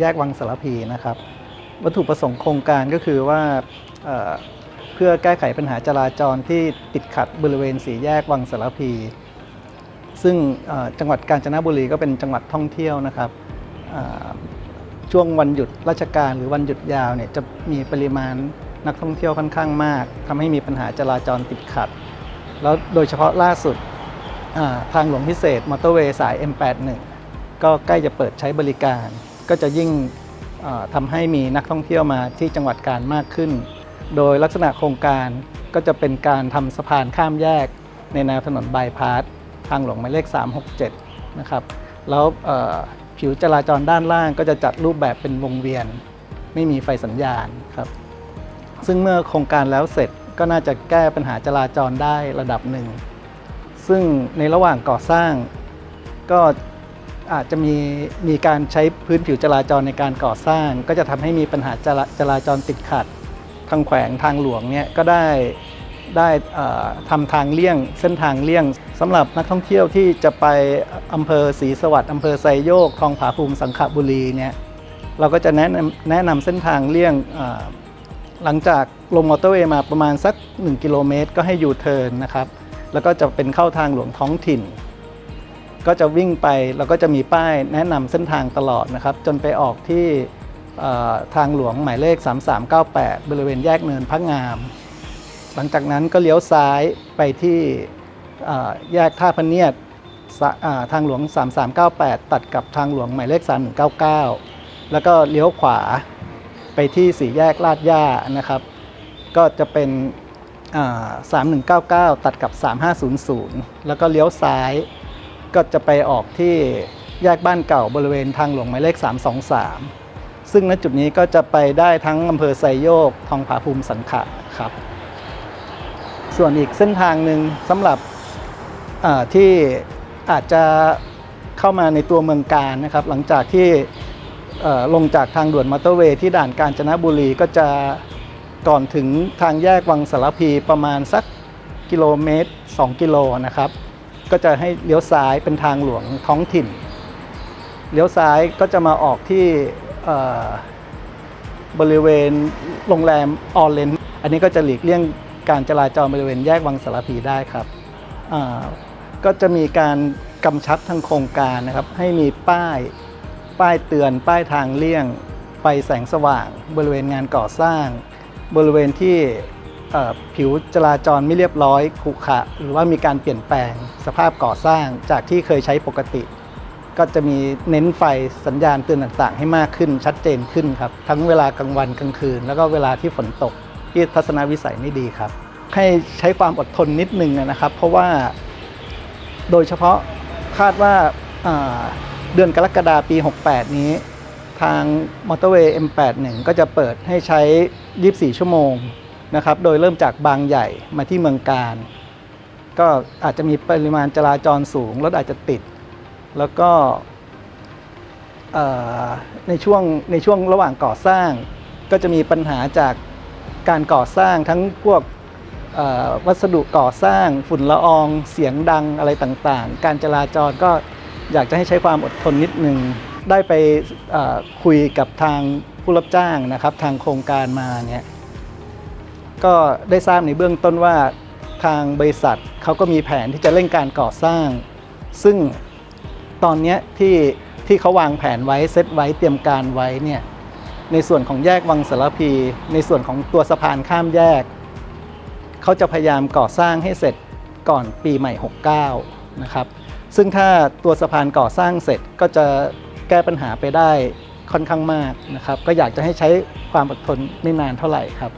แยกวังสารพีนะครับ วัตถุประสงค์โครงการก็คือว่าเพื่อแก้ไขปัญหาจราจรที่ติดขัดบริเวณสี่แยกวังสารพี ซึ่งจังหวัดกาญจนบุรีก็เป็นจังหวัดท่องเที่ยวนะครับช่วงวันหยุดราชการหรือวันหยุดยาวเนี่ยจะมีปริมาณนักท่องเที่ยวค่อนข้างมากทำให้มีปัญหาจราจรติดขัด แล้วโดยเฉพาะล่าสุดทางหลวงพิเศษมอเตอร์เวย์สาย M81 ก็ใกล้จะเปิดใช้บริการ ก็จะยิ่งอ่าทำให้มีนักท่องเที่ยวมาที่จังหวัดการมากขึ้น โดยลักษณะโครงการก็จะเป็นการทำสะพานข้ามแยก ในแนวถนนบายพาสทางหลวงหมายเลข 367 นะครับ แล้วผิวจราจรด้านล่างก็จะจัดรูปแบบเป็นวงเวียน ไม่มีไฟสัญญาณครับ ซึ่งเมื่อโครงการแล้วเสร็จก็น่าจะแก้ปัญหาจราจรได้ระดับหนึ่ง ซึ่งในระหว่างก่อสร้างก็ อาจจะมีมีการใช้พื้นผิวจราจรในการก่อสร้าง ก็จะทำให้มีปัญหาจราจราจรติดขัด ทางแขวงทางหลวงเนี่ยก็ได้ได้ทำทางเลี่ยงเส้นทางเลี่ยงสำหรับนักท่องเที่ยวที่จะไปอำเภอศรีสวัสดิ์อำเภอไซโยกทองผาภูมิสังขบุรีเนี่ยเราก็จะแนะนำแนะนำเส้นทางเลี่ยงหลังจากลงมอเตอร์เวย์มาประมาณสัก 1 กิโลเมตร ก็ให้ยูเทิร์นนะครับ แล้วก็จะเป็นเข้าทางหลวงท้องถิ่น ก็จะวิ่งไปแล้วก็จะมีป้ายแนะนำเส้นทางตลอดนะครับ จนไปออกที่เอ่อทางหลวงหมายเลข 3398 บริเวณแยกเนินพักงาม หลังจากนั้นก็เลี้ยวซ้ายไปที่เอ่อแยกท่าพะเนียดสะอ่าทางหลวง 3398 ตัดกับทางหลวงหมายเลข 3199 แล้วก็เลี้ยวขวาไปที่สี่แยกลาดย่านะครับ ก็จะเป็นอ่า3199 ตัดกับ 3500 แล้วก็เลี้ยวซ้าย ก็จะไปออกที่แยกบ้านเก่าบริเวณทางหลวงหมายเลข 323 ซึ่งณจุดนี้ก็จะไปได้ทั้งอำเภอไซโยก ทองผาภูมิสังขะครับ ส่วนอีกเส้นทางหนึ่งสำหรับที่อาจจะเข้ามาในตัวเมืองการนะครับ หลังจากที่ลงจากทางด่วนมอเตอร์เวย์ที่ด่านกาญจนบุรีก็จะก่อนถึงทางแยกวังสารพีประมาณสักกิโลเมตร 2 กิโลนะครับ ก็จะให้เลี้ยวซ้ายเป็นทางหลวงท้องถิ่น เลี้ยวซ้ายก็จะมาออกที่บริเวณโรงแรมออเลนอันนี้ก็จะหลีกเลี่ยงการจราจรบริเวณแยกวังสารพีได้ครับก็จะมีการกำชับทางโครงการนะครับ ให้มีป้ายป้ายเตือน ป้ายทางเลี่ยงไฟแสงสว่าง บริเวณงานก่อสร้าง บริเวณที่ ผิวจราจรไม่เรียบร้อยขรุขระหรือว่ามีการเปลี่ยนแปลงสภาพก่อสร้างจากที่เคยใช้ปกติ ก็จะมีเน้นไฟสัญญาณเตือนต่างๆ ให้มากขึ้นชัดเจนขึ้นครับ ทั้งเวลากลางวันกลางคืน แล้วก็เวลาที่ฝนตกที่ทัศนวิสัยไม่ดีครับ ให้ใช้ความอดทนนิดนึงนะครับ เพราะว่าโดยเฉพาะคาดว่าาเดือนกรกฎาปี 68 นี้ ทางมอเตอร์เวย์ M81 ก็จะเปิดให้ใช้ 24 ชั่วโมง นะครับ โดยเริ่มจากบางใหญ่มาที่เมืองการ ก็อาจจะมีปริมาณจราจรสูงรถอาจจะติด แล้วก็ในช่วงในช่วงระหว่างก่อสร้าง ก็จะมีปัญหาจากการก่อสร้างทั้งพวกวัสดุก่อสร้างฝุ่นละอองเสียงดังอะไรต่างๆ การจราจรก็อยากจะให้ใช้ความอดทนนิดนึง ได้ไปคุยกับทางผู้รับจ้างนะครับ ทางโครงการมาเนี่ย ก็ได้ทราบในเบื้องต้นว่าทางบริษัทเขาก็มีแผนที่จะเร่งการก่อสร้าง ซึ่งตอนนี้ที่ที่เขาวางแผนไว้เซตไว้เตรียมการไว้เนี่ยในส่วนของแยกวังสารพี ในส่วนของตัวสะพานข้ามแยก เขาจะพยายามก่อสร้างให้เสร็จก่อนปีใหม่ 69 นะครับซึ่งถ้าตัวสะพานก่อสร้างเสร็จก็จะแก้ปัญหาไปได้ค่อนข้างมากนะครับ ก็อยากจะให้ใช้ความอดทนไม่นานเท่าไหร่ครับ